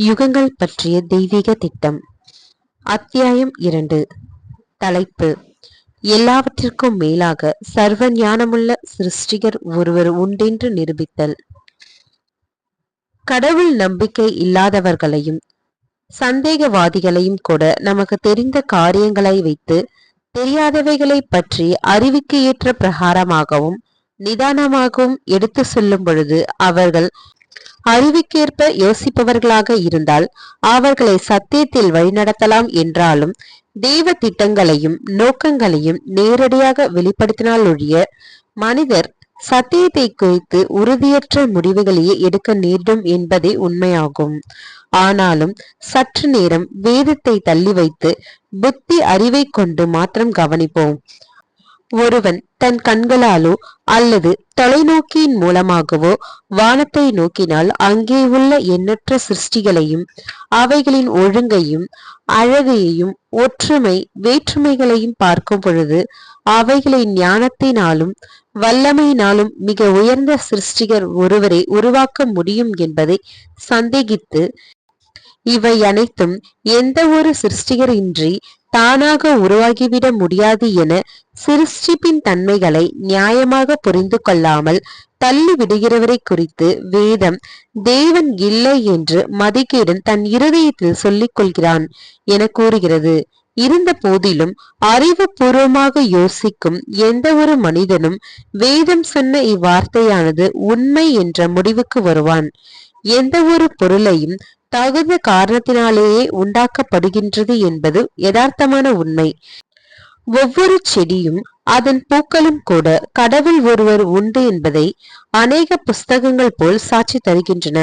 யுகங்கள் பற்றிய தெய்வீக திட்டம். அத்தியாயம் இரண்டு. தலைப்பு. எல்லாவற்றிற்கும் மேலாக சர்வ ஞானமுள்ள சிருஷ்டிகர் ஒருவர் உண்டென்று நிரூபித்தல். கடவுள் நம்பிக்கை இல்லாதவர்களையும் சந்தேகவாதிகளையும் கூட நமக்கு தெரிந்த காரியங்களை வைத்து தெரியாதவைகளை பற்றி அறிவுக்கு ஏற்ற பிரகாரமாகவும் நிதானமாகவும் எடுத்து சொல்லும் பொழுது அவர்கள் அறிவுக்கேற்ப யோசிப்பவர்களாக இருந்தால் அவர்களை சத்தியத்தில் வழிநடத்தலாம் என்றாலும் தெய்வ திட்டங்களையும் நோக்கங்களையும் நேரடியாக வெளிப்படுத்தினால் ஒழிய மனிதர் சத்தியத்தை குறித்து உறுதியற்ற முடிவுகளையே எடுக்க நேரிடும் என்பதே உண்மையாகும். ஆனாலும் சற்று நேரம் வேதத்தை தள்ளி வைத்து புத்தி அறிவை கொண்டு மாத்திரம் கவனிப்போம். ஒருவன் தன் கண்களாலோ அல்லது தொலைநோக்கியின் மூலமாகவோ வானத்தை நோக்கினால் அங்கே உள்ள எண்ணற்ற சிருஷ்டிகளையும் அவைகளின் ஒழுங்கையும் அழகையையும் ஒற்றுமை வேற்றுமைகளையும் பார்க்கும் பொழுது அவைகளை ஞானத்தினாலும் வல்லமையினாலும் மிக உயர்ந்த சிருஷ்டிகர் ஒருவரை உருவாக்க முடியும் என்பதை சந்தேகித்து இவை அனைத்தும் எந்த ஒரு சிருஷ்டிகர் இன்றி தானாக உருவாகிவிட முடியாது என சிருஷ்டிப்பின் தன்மைகளை நியாயமாக புரிந்து கொள்ளாமல் தள்ளி விடுகிறவரை குறித்து வேதம் தேவன் இல்லை என்று மதிக்கேடன் தன் இருதயத்தில் சொல்லிக் கொள்கிறான் என கூறுகிறது. இருந்த போதிலும் அறிவுபூர்வமாக யோசிக்கும் எந்த ஒரு மனிதனும் வேதம் சொன்ன இவ்வார்த்தையானது உண்மை என்ற முடிவுக்கு வருவான். எந்த ஒரு பொருளையும் தகுந்த காரணத்தினாலேயே உண்டாக்கப்படுகின்றது என்பது யதார்த்தமான உண்மை. ஒவ்வொரு செடியும் அதன் பூக்களும் கூட கடவுள் ஒருவர் உண்டு என்பதை அநேக புஸ்தகங்கள் போல் சாட்சி தருகின்றன.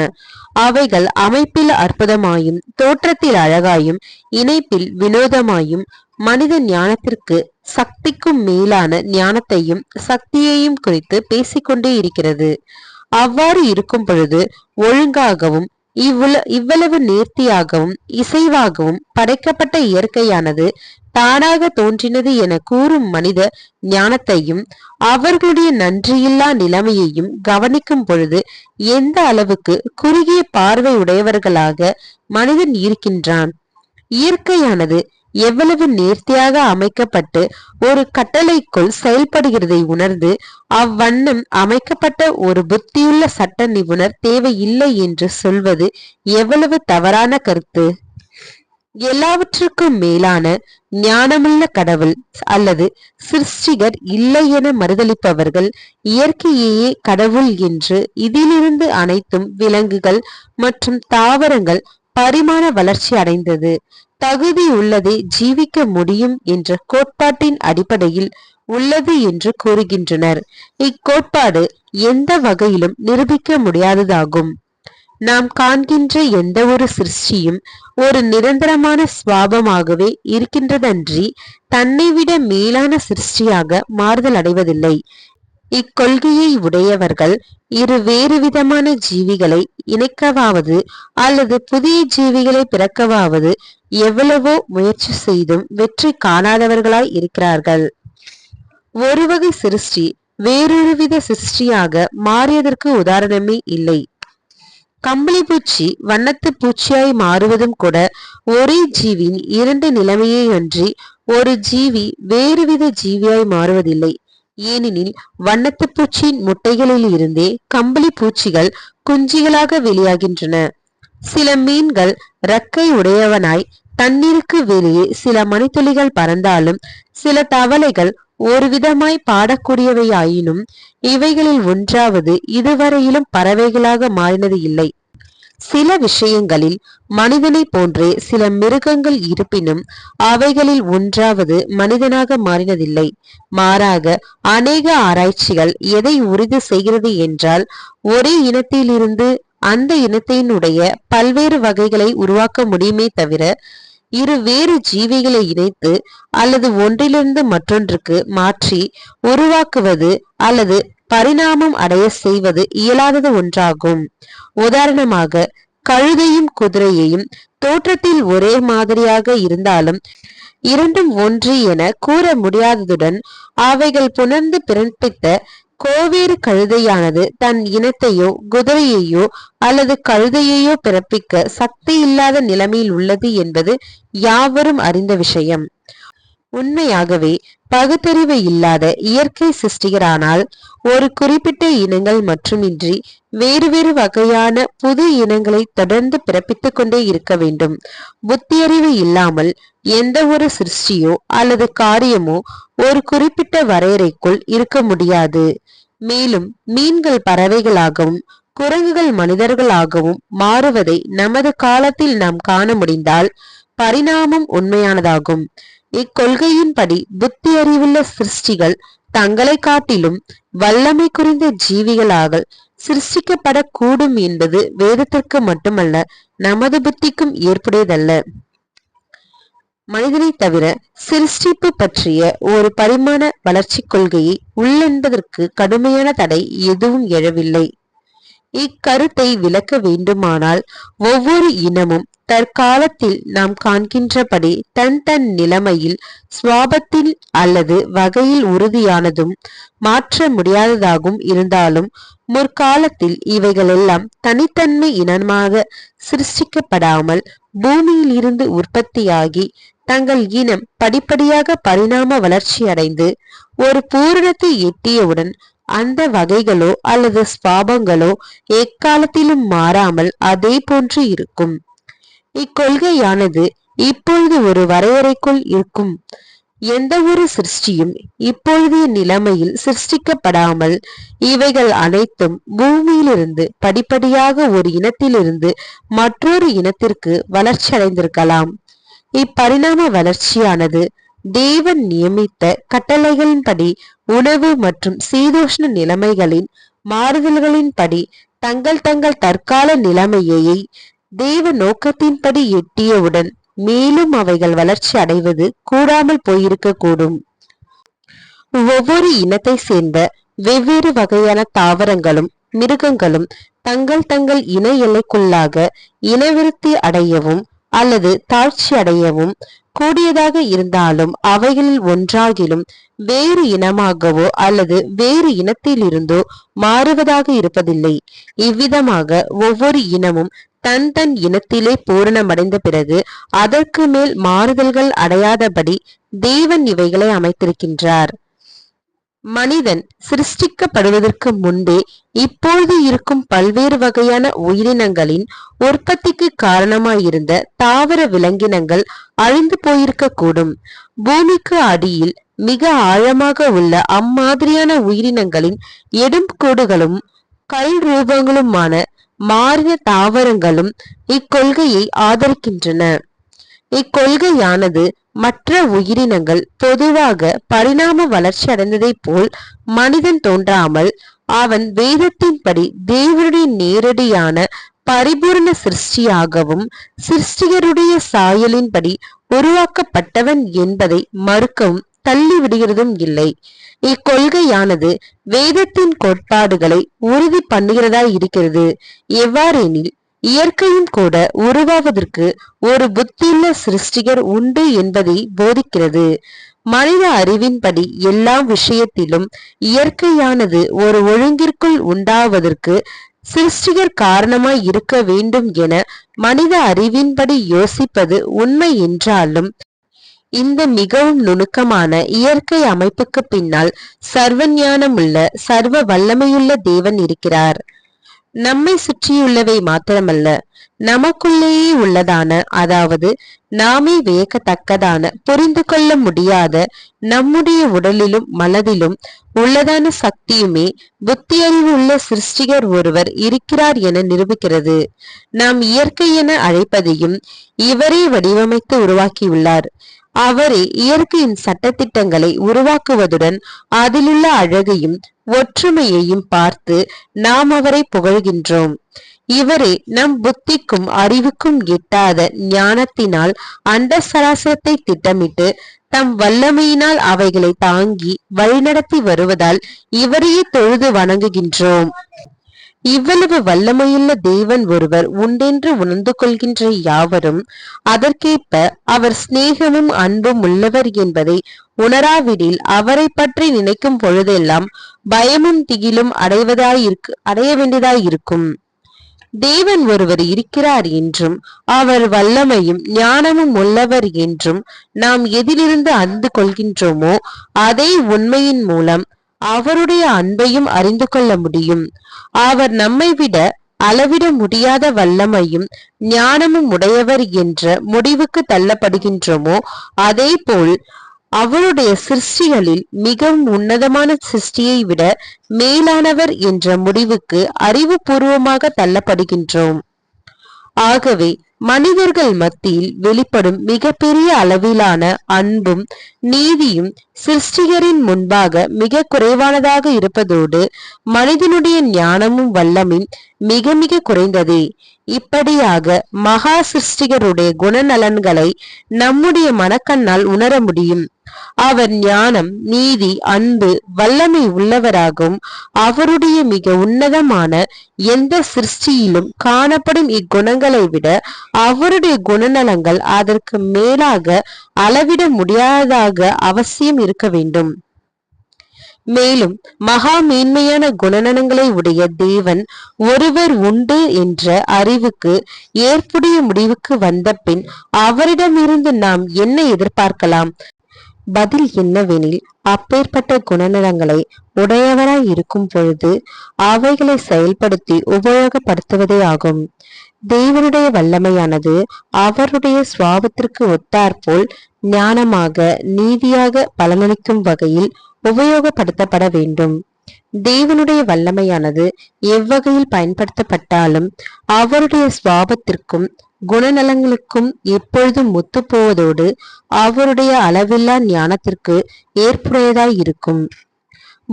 அவைகள் அமைப்பில் அற்புதமாயும் தோற்றத்தில் அழகாயும் இணைப்பில் வினோதமாயும் மனித ஞானத்திற்கு சக்திக்கும் மேலான ஞானத்தையும் சக்தியையும் குறித்து பேசிக்கொண்டே இருக்கிறது. அவ்வாறு இருக்கும் பொழுது ஒழுங்காகவும் இவ்வள இவ்வளவு நேர்த்தியாகவும் இசைவாகவும் படைக்கப்பட்ட இயற்கையானது தானாக தோன்றினது என கூறும் மனித ஞானத்தையும் அவர்களுடைய நன்றியில்லா நிலைமையையும் கவனிக்கும் பொழுது எந்த அளவுக்கு குறுகிய பார்வை உடையவர்களாக மனிதன் இருக்கின்றான். இயற்கையானது எவ்வளவு நேர்த்தியாக அமைக்கப்பட்டு ஒரு கட்டளைக்குள் செயல்படுகிறதை உணர்ந்து அவ்வண்ணம் அமைக்கப்பட்ட ஒரு புத்தியுள்ள சட்ட நிபுணர் தேவையில்லை என்று சொல்வது எவ்வளவு தவறான கருத்து? எல்லாவற்றுக்கும் மேலான ஞானமுள்ள கடவுள் அல்லது சிருஷ்டிகர் இல்லை என மறுதளிப்பவர்கள் இயற்கையேயே கடவுள் என்று இதிலிருந்து அனைத்தும் விலங்குகள் மற்றும் தாவரங்கள் பரிமாண வளர்ச்சி அடைந்தது. தகுதி உள்ளதை ஜீவிக்க முடியும் என்ற கோட்பாட்டின் அடிப்படையில் உள்ளது என்று கூறுகின்றனர். இக்கோட்பாடு எந்த வகையிலும் நிரூபிக்க முடியாததாகும். நாம் காண்கின்ற எந்த ஒரு சிருஷ்டியும் ஒரு நிரந்தரமான சுவாபமாகவே இருக்கின்றதன்றி தன்னை விட மேலான சிருஷ்டியாக மாறுதல் அடைவதில்லை. இக்கொள்கையை உடையவர்கள் இரு வேறு விதமான ஜீவிகளை இணைக்கவாவது அல்லது புதிய ஜீவிகளை பிறக்கவாவது எவ்வளவோ முயற்சி செய்தும் வெற்றி காணாதவர்களாய் இருக்கிறார்கள். ஒரு வகை சிருஷ்டி வேறொரு வித சிருஷ்டியாக மாறியதற்கு உதாரணமே இல்லை. கம்பளி பூச்சி வண்ணத்து பூச்சியாய் மாறுவதும் கூட ஒரே ஜீவியின் இரண்டு நிலைமையை அன்றி ஒரு ஜீவி வேறுவித ஜீவியாய் மாறுவதில்லை. ஏனெனில் வண்ணத்து பூச்சியின் முட்டைகளில் இருந்தே கம்பளி பூச்சிகள் குஞ்சிகளாக வெளியாகின்றன. சில மீன்கள் ரக்கை உடையவனாய் தண்ணீருக்கு வெளியே சில மணித்துளிகள் பறந்தாலும் சில தவளைகள் ஒரு விதமாய் பாடக்கூடியவையாயினும் இவைகளில் ஒன்றாவது இதுவரையிலும் பறவைகளாக மாறினது இல்லை. சில விஷயங்களில் மனிதனை போன்றே சில மிருகங்கள் இருப்பினும் அவைகளில் ஒன்றாவது மனிதனாக மாறினதில்லை. மாறாக அநேக ஆராய்ச்சிகள் எதை உறுதி செய்கிறது என்றால் ஒரே இனத்திலிருந்து அந்த இனத்தினுடைய பல்வேறு வகைகளை உருவாக்க முடியுமே தவிர இரு வேறு ஜீவிகளை இணைத்து அல்லது ஒன்றிலிருந்து மற்றொன்றுக்கு மாற்றி உருவாக்குவது அல்லது பரிணாமம் அடைய செய்வது இயலாதது ஒன்றாகும். உதாரணமாக கழுதையும் குதிரையையும் தோற்றத்தில் ஒரே மாதிரியாக இருந்தாலும் இரண்டும் ஒன்று என கூற முடியாததுடன் அவைகள் புணர்ந்து பிறப்பித்த கோவேறு கழுதையானது தன் இனத்தையோ குதிரையையோ அல்லது கழுதையையோ பிறப்பிக்க சக்தி இல்லாத நிலைமையில் உள்ளது என்பது யாவரும் அறிந்த விஷயம். உண்மையாகவே பகுத்தறிவு இல்லாத இயற்கை சிருஷ்டிகரானால் ஒரு குறிப்பிட்ட இனங்கள் மட்டுமின்றி வேறு வேறு வகையான புது இனங்களை தொடர்ந்து பிறப்பித்துக் கொண்டே இருக்க வேண்டும். புத்தியறிவு இல்லாமல் எந்த ஒரு சிருஷ்டியோ அல்லது காரியமோ ஒரு குறிப்பிட்ட வரையறைக்குள் இருக்க முடியாது. மேலும் மீன்கள் பறவைகளாகவும் குரங்குகள் மனிதர்களாகவும் மாறுவதை நமது காலத்தில் நாம் காண முடிந்தால் பரிணாமம் உண்மையானதாகும். இக்கொள்கையின்படி புத்தி அறிவுள்ள சிருஷ்டிகள் தங்களை காட்டிலும் வல்லமை குறைந்த ஜீவிகளாக சிருஷ்டிக்கப்படக்கூடும் என்பது வேதத்திற்கு மட்டுமல்ல நமது புத்திக்கும் ஏற்புடையதல்ல. மனிதனை தவிர சிருஷ்டிப்பு பற்றிய ஒரு பரிமாண வளர்ச்சி கொள்கையை உள்ளென்பதற்கு கடுமையான தடை எதுவும் எழவில்லை. இக்கருத்தை விளக்க வேண்டுமானால் ஒவ்வொரு இனமும் தற்காலத்தில் நாம் காண்கின்றபடி தன் தன் நிலைமையில் சுவாபத்தில் அல்லது வகையில் உறுதியானதும் மாற்ற முடியாததாகவும் இருந்தாலும் முற்காலத்தில் இவைகளெல்லாம் தனித்தன்மை இனமாக சிருஷ்டிக்கப்படாமல் பூமியிலிருந்து உற்பத்தியாகி தங்கள் இனம் படிப்படியாக பரிணாம வளர்ச்சி அடைந்து ஒரு பூரணத்தை எட்டியவுடன் அந்த வகைகளோ அல்லது ஸ்வாபங்களோ எக்காலத்திலும் மாறாமல் அதே போன்று இருக்கும். இக்கொள்கையானது இப்பொழுது ஒரு வரையறைக்குள் இருக்கும். எந்த ஒரு சிருஷ்டியும் இப்பொழுதைய நிலைமையில் சிருஷ்டிக்கப்படாமல் இவைகள் அனைத்தும் பூமியிலிருந்து படிப்படியாக ஒரு இனத்திலிருந்து மற்றொரு இனத்திற்கு வளர்ச்சி அடைந்திருக்கலாம் இப்பரிணாம வளர்ச்சியானது தேவன் நியமித்த கட்டளைகளின்படி உணவு மற்றும் சீதோஷ்ண நிலைமைகளின் மாறுதல்களின்படி தங்கள் தங்கள் தற்கால நிலைமையை தெய்வ நோக்கத்தின்படி எட்டியவுடன் மேலும் அவைகள் வளர்ச்சி அடைவது கூடாமல் போயிருக்கக்கூடும். ஒவ்வொரு இனத்தை சேர்ந்த வெவ்வேறு வகையான தாவரங்களும் மிருகங்களும் தங்கள் தங்கள் இன எல்லைக்குள்ளாக இனவிருத்தி அடையவும் அல்லது தாழ்ச்சி அடையவும் கூடியதாக இருந்தாலும் அவைகளில் ஒன்றாகிலும் வேறு இனமாகவோ அல்லது வேறு இனத்திலிருந்தோ மாறுவதாக இருப்பதில்லை. இவ்விதமாக ஒவ்வொரு இனமும் தன் தன் இனத்திலே பூரணமடைந்த பிறகு அதற்கு மேல் மாறுதல்கள் அடையாதபடி தேவன் இவைகளை அமைத்திருக்கின்றார். மனிதன் சிருஷ்டிக்கப்படுவதற்கு முன்பே இப்பொழுது இருக்கும் பல்வேறு வகையான உயிரினங்களின் உற்பத்திக்கு காரணமாயிருந்த தாவர விலங்கினங்கள் அழிந்து போயிருக்க கூடும் பூமிக்கு அடியில் மிக ஆழமாக உள்ள அம்மாதிரியான உயிரினங்களின் எடும்கோடுகளும் கல் ரூபங்களுமான மாறின தாவரங்களும் இக்கொள்கையை ஆதரிக்கின்றன. இக்கொள்கையானது மற்ற உயிரினங்கள் பொதுவாக பரிணாம வளர்ச்சி அடைந்ததைப் போல் மனிதன் தோன்றாமல் அவன் வேதத்தின்படி தேவனுடைய நேரடியான பரிபூர்ண சிருஷ்டியாகவும் சிருஷ்டிகருடைய சாயலின்படி உருவாக்கப்பட்டவன் என்பதை மறுக்கவும் தள்ளிவிடுகிறதும் இல்லை. இக்கொள்கையானது வேதத்தின் கோட்பாடுகளை உறுதி பண்ணுகிறதா இருக்கிறது? எவ்வாறெனில் இயற்கையும் கூட உருவாவதற்கு ஒரு புத்தியுள்ள சிருஷ்டிகர் உண்டு என்பதை போதிக்கிறது. மனித அறிவின்படி எல்லா விஷயத்திலும் இயற்கையானது ஒரு ஒழுங்கிற்குள் உண்டாவதற்கு சிருஷ்டிகர் காரணமாய் இருக்க வேண்டும் என மனித அறிவின்படி யோசிப்பது உண்மை என்றாலும் இந்த மிகவும் நுணுக்கமான இயற்கை அமைப்புக்கு பின்னால் சர்வ ஞானமுள்ள சர்வ வல்லமையுள்ள தேவன் இருக்கிறார். நம்மை சுற்றியுள்ளவை மாத்திரமல்ல நமக்குள்ளேயே உள்ளதான அதாவது நாமே வியக்கத்தக்கதான புரிந்து கொள்ள முடியாத நம்முடைய உடலிலும் மனதிலும் உள்ளதான சக்தியுமே புத்தியறிவு உள்ள சிருஷ்டிகர் ஒருவர் இருக்கிறார் என நிரூபிக்கிறது. நாம் இயற்கை என அழைப்பதையும் இவரே வடிவமைத்து உருவாக்கியுள்ளார். அவரே இயற்கையின் சட்டத்திட்டங்களை உருவாக்குவதுடன் அதிலுள்ள அழகையும் ஒற்றுமையையும் பார்த்து நாம் அவரை புகழ்கின்றோம். இவரே நம் புத்திக்கும் அறிவுக்கும் எட்டாத ஞானத்தினால் அண்ட சராசரத்தை திட்டமிட்டு தம் வல்லமையினால் அவைகளை தாங்கி வழிநடத்தி வருவதால் இவரையே தொழுது வணங்குகின்றோம். இவ்வளவு வல்லமையுள்ள தேவன் ஒருவர் உண்டென்று உணர்ந்து கொள்கின்ற யாவரும் அதற்கேற்ப அவர் சிநேகமும் அன்பும் உள்ளவர் என்பதை உணராவிடில் அவரை பற்றி நினைக்கும் பொழுதெல்லாம் பயமும் திகிலும் அடைவதாயிருக்கு அடைய வேண்டியதாயிருக்கும். தேவன் ஒருவர் இருக்கிறார் என்றும் அவர் வல்லமையும் ஞானமும் உள்ளவர் என்றும் நாம் எதிலிருந்து அறிந்து கொள்கின்றோமோ அதே உண்மையின் மூலம் அவருடைய அன்பையும் அறிந்து கொள்ள முடியும். அவர் நம்மை விட அளவிட முடியாத வல்லமையும் ஞானமும் உடையவர் என்ற முடிவுக்கு தள்ளப்படுகின்றோமோ அதே போல் அவருடைய சிருஷ்டிகளில் மிகவும் உன்னதமான சிருஷ்டியை விட மேலானவர் என்ற முடிவுக்கு அறிவுபூர்வமாக தள்ளப்படுகின்றோம். ஆகவே மனிதர்கள் மத்தியில் வெளிப்படும் மிகப்பெரிய அளவிலான அன்பும் நீதியும் சிருஷ்டிகரின் முன்பாக மிக குறைவானதாக இருப்பதோடு மனிதனுடைய ஞானமும் வல்லமும் மிக மிக குறைந்ததே. இப்படியாக மகா சிருஷ்டிகருடைய குணநலன்களை நம்முடைய மனக்கண்ணால் உணர முடியும். அவர் ஞானம் நீதி அன்பு வல்லமை உள்ளவராகவும் அவருடைய மிக உன்னதமான எந்த சிருஷ்டியிலும் காணப்படும் இக்குணங்களை விட அவருடைய குணநலங்கள் அதற்கு மேலாக அளவிட முடியாததாக அவசியம் இருக்க வேண்டும். மேலும் மகா மேன்மையான குணநலங்களை உடைய தேவன் ஒருவர் உண்டு என்ற அறிவுக்கு ஏற்புடைய முடிவுக்கு வந்த பின் அவரிடமிருந்து நாம் என்ன எதிர்பார்க்கலாம்? பதில் என்னவெனில் அப்பேற்பட்ட குணநலங்களை உடையவராய் இருக்கும் பொழுது அவைகளை செயல்படுத்தி உபயோகப்படுத்துவதே ஆகும். தேவனுடைய வல்லமையானது அவருடைய சுவாபத்திற்கு ஒத்தாற்போல் ஞானமாக நீதியாக பலனளிக்கும் வகையில் உபயோகப்படுத்தப்பட வேண்டும். தேவனுடைய வல்லமையானது எவ்வகையில் பயன்படுத்தப்பட்டாலும் அவருடைய சுவாபத்திற்கும் குணநலங்களுக்கும் எப்பொழுதும் ஒத்துப்போவதோடு அவருடைய அளவில்லா ஞானத்திற்கு ஏற்புடையதாய் இருக்கும்.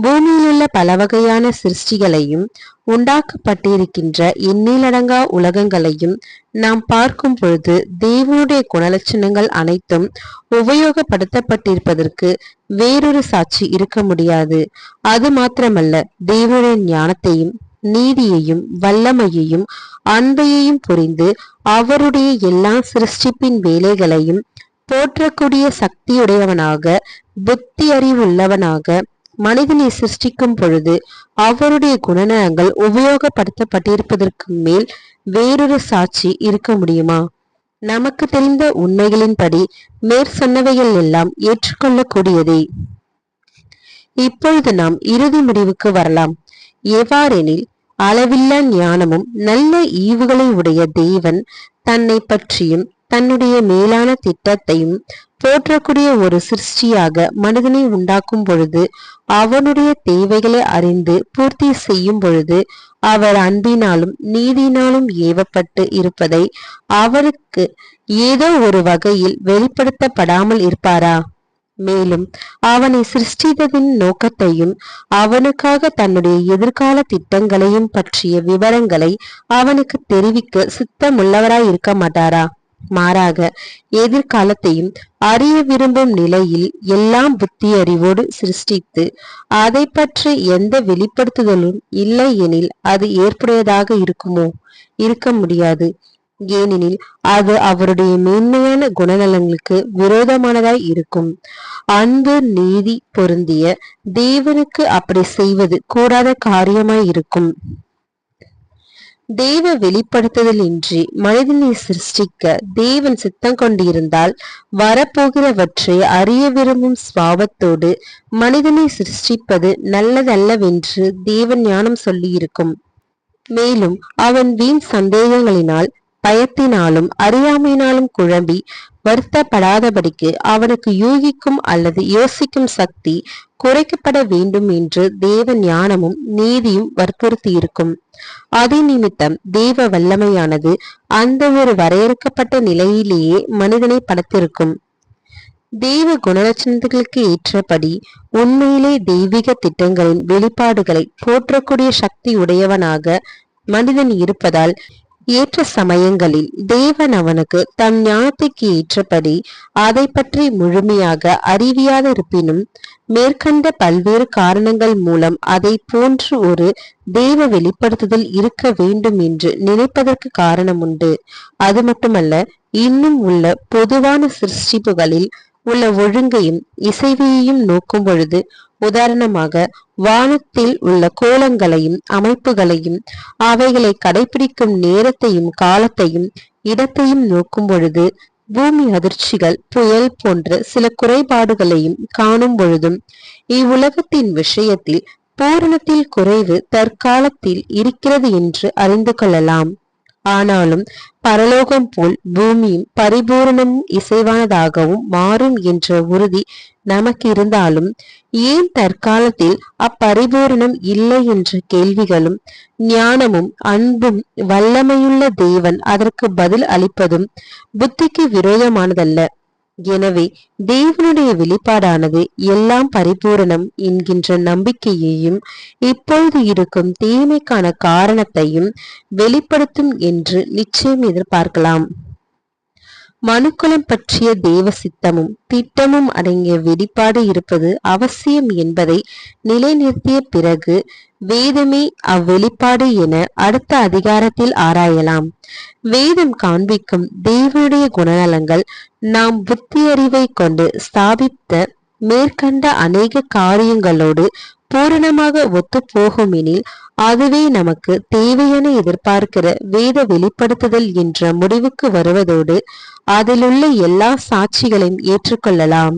பூமியிலுள்ள பல வகையான சிருஷ்டிகளையும் உண்டாக்கப்பட்டிருக்கின்ற எண்ணிலடங்கா உலகங்களையும் நாம் பார்க்கும் பொழுது தேவனுடைய குணலட்சணங்கள் அனைத்தும் உபயோகப்படுத்தப்பட்டிருப்பதற்கு வேறொரு சாட்சி இருக்க முடியாது. அது மாத்திரமல்ல தேவனுடைய ஞானத்தையும் நீதியையும் வல்லமையையும் அன்பையையும் புரிந்து அவருடைய எல்லா சிருஷ்டிப்பின் வேலைகளையும் போற்றக்கூடிய சக்தியுடையவனாக புத்தி அறிவுள்ளவனாக மனிதனை சிருஷ்டிக்கும் பொழுது அவருடைய குணநலங்கள் உபயோகப்படுத்தப்பட்டிருப்பதற்கு மேல் வேறொரு சாட்சி இருக்க முடியுமா? நமக்கு தெரிந்த உண்மைகளின்படி மேற்சொன்னவைகள் எல்லாம் ஏற்றுக்கொள்ளக்கூடியதே. இப்பொழுது நாம் இறுதி முடிவுக்கு வரலாம். எவ்வாறெனில் அளவில்லா ஞானமும் நல்ல ஈவுகளை உடைய தேவன் தன்னை பற்றியும் தன்னுடைய மேலான திட்டத்தையும் போற்றக்கூடிய ஒரு சிருஷ்டியாக மனிதனை உண்டாக்கும் பொழுது அவனுடைய தேவைகளை அறிந்து பூர்த்தி செய்யும் பொழுது அவர் அன்பினாலும் நீதினாலும் ஏவப்பட்டு இருப்பதை அவருக்கு ஏதோ ஒரு வகையில் வெளிப்படுத்தப்படாமல் இருப்பாரா? மேலும் அவனை சிருஷ்டித்ததின் நோக்கத்தையும் அவனுக்காக தன்னுடைய எதிர்கால திட்டங்களையும் பற்றிய விவரங்களை அவனுக்கு தெரிவிக்க சித்தமுள்ளவராய் இருக்க மாட்டாரா? மாறாக எதிர்காலத்தையும் அறிய விரும்பும் நிலையில் எல்லாம் புத்தி அறிவோடு சிருஷ்டித்து அதை பற்றி எந்த வெளிப்படுத்துதலும் இல்லை எனில் அது ஏற்புடையதாக இருக்குமோ? இருக்க முடியாது. ஏனெனில் அது அவருடைய மேன்மையான குணநலங்களுக்கு விரோதமானதாய் இருக்கும். அன்பு நீதி பொருந்திய தேவனுக்கு அப்படி செய்வது கூடாத காரியமாய் இருக்கும். தேவ வெளிப்படுத்துதல் இன்றி மனிதனை சிருஷ்டிக்க தேவன் சித்தம் கொண்டிருந்தால் வரப்போகிறவற்றை அறிய விரும்பும் சுவாபத்தோடு மனிதனை சிருஷ்டிப்பது நல்லதல்லவென்று தேவன் ஞானம் சொல்லியிருக்கும். மேலும் அவன் வீண் சந்தேகங்களினால் பயத்தினாலும் அறியாமையினாலும் குழம்பி வருத்தப்படாதபடிக்கு அவனுக்கு யூகிக்கும் அல்லது யோசிக்கும் சக்தி குறைக்கப்பட வேண்டும் என்று தேவ ஞானமும் நீதியும் வற்புறுத்தி இருக்கும் அதே நிமித்தம் தேவ வல்லமையானது அந்த ஒரு வரையறுக்கப்பட்ட நிலையிலேயே மனிதனை படைத்திருக்கும். தெய்வ குணலட்சணங்களுக்கு ஏற்றபடி உண்மையிலே தெய்வீக திட்டங்களின் வெளிப்பாடுகளை போற்றக்கூடிய சக்தி உடையவனாக மனிதன் இருப்பதால் ஏற்ற சமயங்களில் தேவன் அவனுக்கு தம் ஞானத்துக்கு ஏற்றபடி அதை பற்றி முழுமையாக அறிவியாத இருப்பினும் மேற்கண்ட பல்வேறு காரணங்கள் மூலம் அதை போன்று ஒரு தேவ வெளிப்படுத்துதல் இருக்க வேண்டும் என்று நினைப்பதற்கு காரணம் உண்டு அது மட்டுமல்ல இன்னும் உள்ள பொதுவான சிருஷ்டிப்புகளில் உள்ள ஒழுங்கையும் இசைவையையும் நோக்கும் பொழுது உதாரணமாக வானத்தில் உள்ள கோலங்களையும் அமைப்புகளையும் அவைகளை கடைபிடிக்கும் நேரத்தையும் காலத்தையும் இடத்தையும் நோக்கும் பொழுது பூமி அதிர்ச்சிகள் புயல் போன்ற சில குறைபாடுகளையும் காணும் பொழுதும் இவ்வுலகத்தின் விஷயத்தில் பூரணத்தில் குறைவு தற்காலத்தில் இருக்கிறது என்று அறிந்து கொள்ளலாம். ஆனாலும் பரலோகம் போல் பூமியும் பரிபூரணமும் இசைவானதாகவும் மாறும் என்ற உறுதி நமக்கு இருந்தாலும் ஏன் தற்காலத்தில் அப்பரிபூரணம் இல்லை என்ற கேள்விகளும் ஞானமும் அன்பும் வல்லமையுள்ள தேவன் அதற்கு பதில் அளிப்பதும் புத்திக்கு விரோதமானதல்ல. எனவே தேவனுடைய வெளிப்பாடானது எல்லாம் பரிபூரணம் என்கின்ற நம்பிக்கையையும் இப்பொழுது இருக்கும் தீமைக்கான காரணத்தையும் வெளிப்படுத்தும் என்று நிச்சயம் எதிர்பார்க்கலாம். மனுக்குலம் பற்றிய தேவ சித்தமும் திட்டமும் அடங்கிய வெளிப்பாடு இருப்பது அவசியம் என்பதை நிலைநிறுத்திய பிறகு வேதமே அவ்வெளிப்பாடு என அடுத்த அதிகாரத்தில் ஆராயலாம். வேதம் காண்பிக்கும் தேவனுடைய குணநலங்கள் நாம் புத்தியறிவை கொண்டு ஸ்தாபித்த மேற்கண்ட அநேக காரியங்களோடு பூரணமாக ஒத்து போகுமெனில் அதுவே நமக்கு தேவையான எதிர்பார்க்கிற வேத வெளிப்படுத்துதல் என்ற முடிவுக்கு வருவதோடு அதிலுள்ள எல்லா சாட்சிகளையும் ஏற்றுக்கொள்ளலாம்.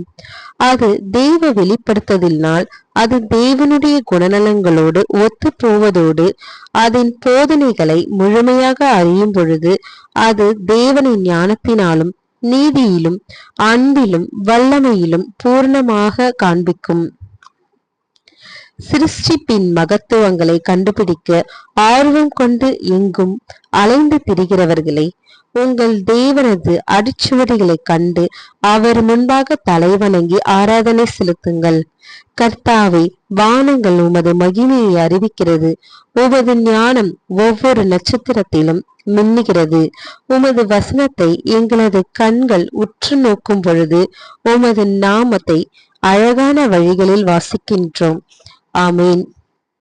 அது தேவ வெளிப்படுத்துதலினால் அது தேவனுடைய குணநலங்களோடு ஒத்து போவதோடு அதன் போதனைகளை முழுமையாக அறியும் பொழுது அது தேவனின் ஞானத்தினாலும் நீதியிலும் அன்பிலும் வல்லமையிலும் பூர்ணமாக காண்பிக்கும். சிருஷ்டிப்பின் மகத்துவங்களை கண்டுபிடிக்க ஆர்வம் கொண்டு எங்கும் அலைந்து திரிகிறவர்களை உங்கள் தேவனது அடிச்சுவடிகளை கண்டு அவர் முன்பாக தலை வணங்கி ஆராதனை செலுத்துங்கள். கர்த்தாவை வானங்கள் உமது மகிமையை அறிவிக்கிறது. உமது ஞானம் ஒவ்வொரு நட்சத்திரத்திலும் மின்னுகிறது. உமது வசனத்தை எங்களது கண்கள் உற்று நோக்கும் பொழுது உமது நாமத்தை அழகான வழிகளில் வாசிக்கின்றோம். ஆமேன்